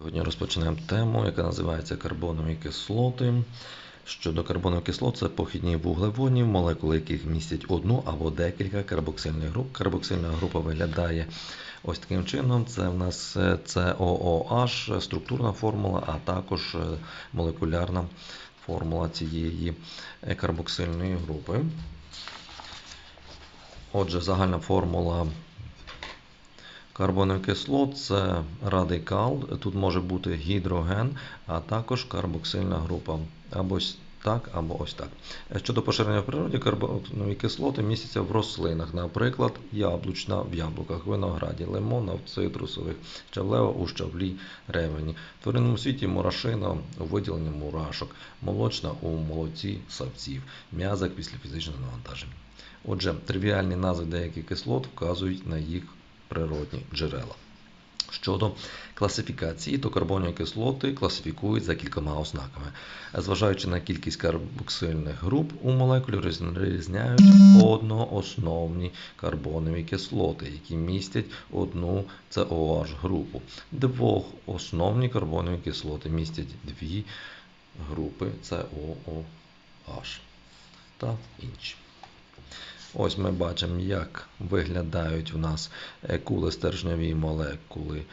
Сьогодні розпочнемо тему, яка називається карбонові кислоти. Щодо карбонових кислот, це похідні вуглеводні, молекули яких містять одну або декілька карбоксильних груп. Карбоксильна група виглядає ось таким чином. Це в нас е, COOH, структурна формула, а також е, молекулярна формула цієї е, карбоксильної групи. Отже, загальна формула Карбонових кислот це радикал, тут може бути гідроген, а також карбоксильна група. Або так, або ось так. Щодо поширення в природі, карбонові кислоти містяться в рослинах, наприклад, яблучна в яблуках, винограді, лимона в цитрусових, щавлева у щавлі, ревені. В тваринному світі мурашина у виділенні мурашок, молочна у молоці савців, м'язок після фізичного навантаження. Отже, тривіальні назви деяких кислот вказують на їх природні джерела. Щодо класифікації, то карбонові кислоти класифікують за кількома ознаками. Зважаючи на кількість карбоксильних груп, у молекулі розрізняють одноосновні карбонові кислоти, які містять одну COH групу. Двохосновні карбонові кислоти містять дві групи COOH та інші. Ось ми бачимо, як виглядають у нас кулестержневі молекули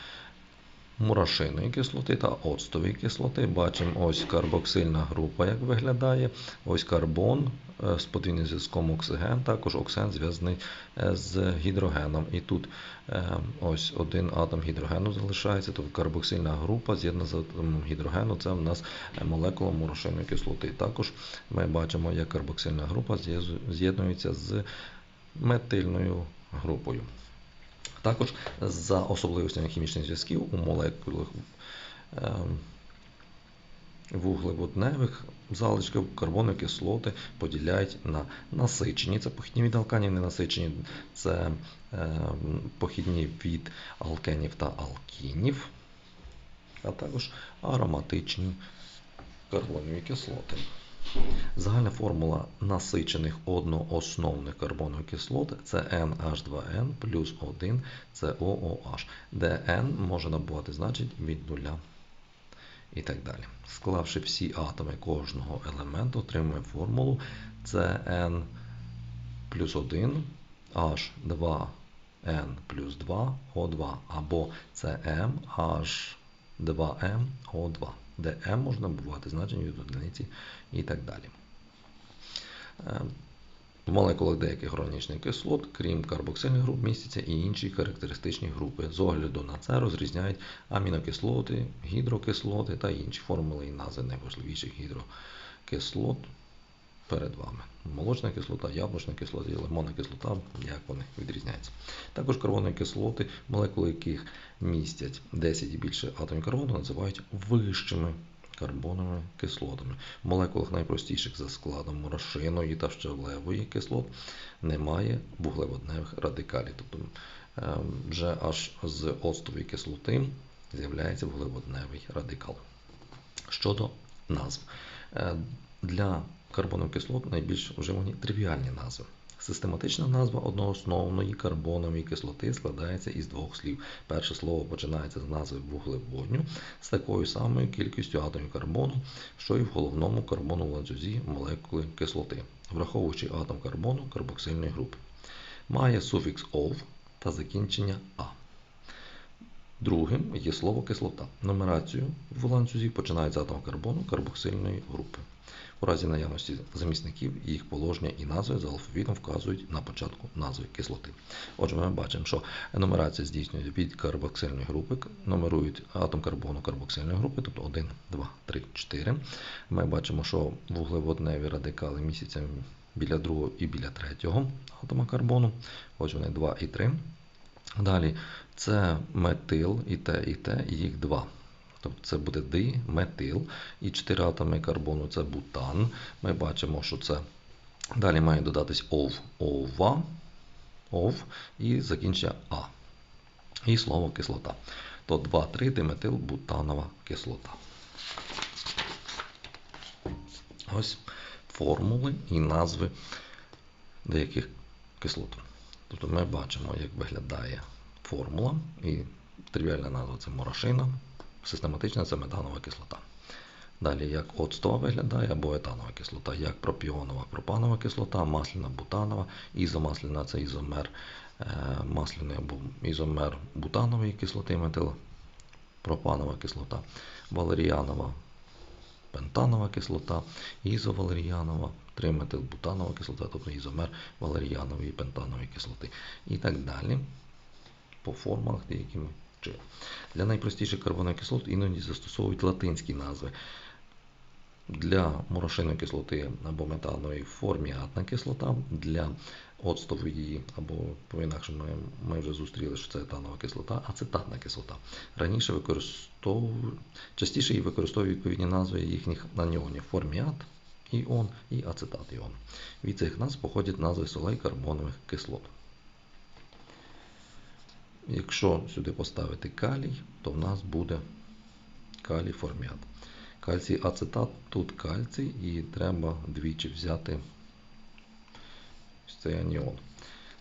мурашиної кислоти та оцтової кислоти. Бачимо ось карбоксильна група, як виглядає. Ось карбон е, з подвійним зв'язком оксиген, також оксиген зв'язаний е, з гідрогеном. І тут е, ось один атом гідрогену залишається, тобто карбоксильна група з'єднана з атомом гідрогену, це в нас молекула мурашиної кислоти. Також ми бачимо, як карбоксильна група з'єднується з метильною групою. Також за особливостями хімічних зв'язків у молекулах ем, вуглеводневих залишків карбонові кислоти поділяють на насичені, це похідні від алканів, ненасичені це ем, похідні від алкенів та алкінів, а також ароматичні карбонові кислоти. Загальна формула насичених одноосновних карбонових кислот це NH2N плюс 1 COOH, де N може набувати значить від нуля і так далі. Склавши всі атоми кожного елементу, отримуємо формулу CN плюс 1 H2N плюс 2 O2 або CM H2M O2 де m можна бувати значення від одиниці і так далі. Е, в молекулах деяких органічних кислот, крім карбоксильних груп, містяться і інші характеристичні групи. З огляду на це розрізняють амінокислоти, гідрокислоти та інші формули і назви найважливіших гідрокислот перед вами. Молочна кислота, яблучна кислота і лимонна кислота, як вони відрізняються. Також карбонові кислоти, молекули яких містять 10 і більше атомів карбону, називають вищими карбоновими кислотами. В молекулах найпростіших за складом мурашиної та щавлевої кислот немає вуглеводневих радикалів. Тобто ем, вже аж з оцтової кислоти з'являється вуглеводневий радикал. Щодо назв. Для карбонових кислот найбільш вживані тривіальні назви. Систематична назва одноосновної карбонової кислоти складається із двох слів. Перше слово починається з назви вуглеводню з такою самою кількістю атомів карбону, що і в головному карбоновому ланцюзі молекули кислоти, враховуючи атом карбону карбоксильної групи. Має суфікс ов та закінчення А. Другим є слово кислота. Нумерацію в ланцюзі починають з атома карбону карбоксильної групи. У разі наявності замісників їх положення і назви за алфавітом вказують на початку назви кислоти. Отже, ми бачимо, що нумерація здійснюється від карбоксильної групи, нумерують атом карбону карбоксильної групи, тобто 1, 2, 3, 4. Ми бачимо, що вуглеводневі радикали місяця біля другого і біля третього атома карбону. Ось вони 2 і 3. Далі це метил і те, і те, і їх два. Тобто це буде диметил. І 4 атоми карбону це бутан. Ми бачимо, що це далі має додатись ов, ова, ов і закінчення А. І слово кислота. То 2-3 диметил бутанова кислота. Ось формули і назви деяких кислот. Тобто ми бачимо, як виглядає формула. І тривіальна назва це морошина Систематична це метанова кислота. Далі, як оцтова виглядає або етанова кислота, як пропіонова пропанова кислота, масляна бутанова, ізомасляна це ізомер е, масляної або ізомер бутанової кислоти метил, пропанова кислота, валеріанова пентанова кислота, ізовалеріанова, 3-метилбутанова кислота, тобто ізомер валеріанової пентанової кислоти. І так далі по формулах, які ми вчили. Для найпростіших карбонових кислот іноді застосовують латинські назви. Для морошиної кислоти або метанової форміатна кислота, для оцтової або по-інакшому ми, ми вже зустріли, що це етанова кислота, ацетатна кислота. Раніше використовували, частіше її використовують відповідні назви їхніх аніонів форміат іон і ацетат іон. Від цих назв походять назви солей карбонових кислот. Якщо сюди поставити калій, то в нас буде калій форміат. Кальцій ацетат, тут кальцій, і треба двічі взяти цей аніон.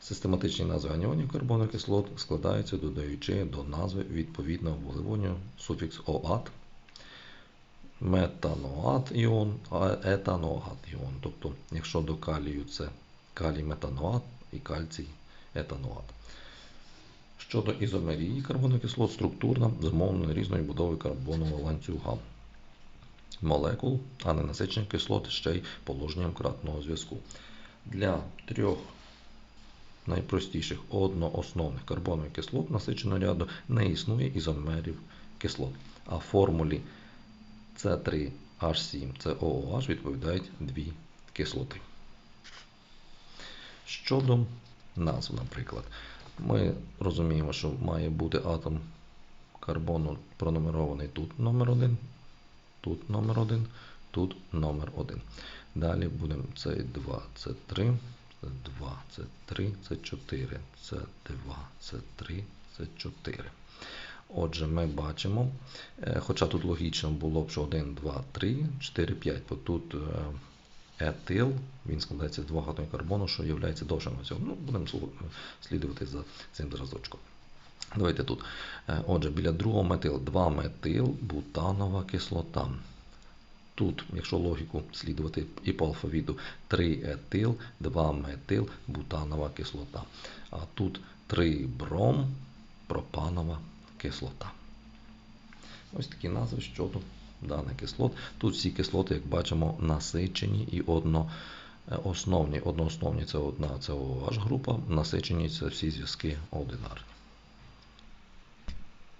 Систематичні назви аніонів карбонових кислот складаються, додаючи до назви відповідного вуглеводню суфікс ОАТ, метаноат іон, етаноат іон. Тобто, якщо до калію це калій метаноат і кальцій етаноат. Щодо ізомерії карбонових кислот, структурна зумовлена різною будовою карбонового ланцюга молекул, а не насичених кислот ще й положенням кратного зв'язку. Для трьох найпростіших одноосновних карбонових кислот насиченого ряду не існує ізомерів кислот, а формулі С3H7COOH відповідають дві кислоти. Щодо назв, наприклад, ми розуміємо, що має бути атом карбону пронумерований тут номер 1 тут номер 1 тут номер 1 Далі будемо це 2, це 3, це 2, це 3, це 4, це 2, це 3, це 4. Отже, ми бачимо, е, хоча тут логічно було б, що 1, 2, 3, 4, 5, бо тут е, етил, він складається з двох атомів карбону, що є довшим цього. Ну, будемо слідувати за цим зразочком. Давайте тут. Е, отже, біля другого метил 2 метил, бутанова кислота. Тут, якщо логіку слідувати і по алфавіту, 3 етил, 2 метил, бутанова кислота. А тут 3 бром, пропанова кислота. Ось такі назви щодо даних кислот. Тут всі кислоти, як бачимо, насичені і одноосновні. Одноосновні це одна це ООН група, насичені це всі зв'язки одинарні.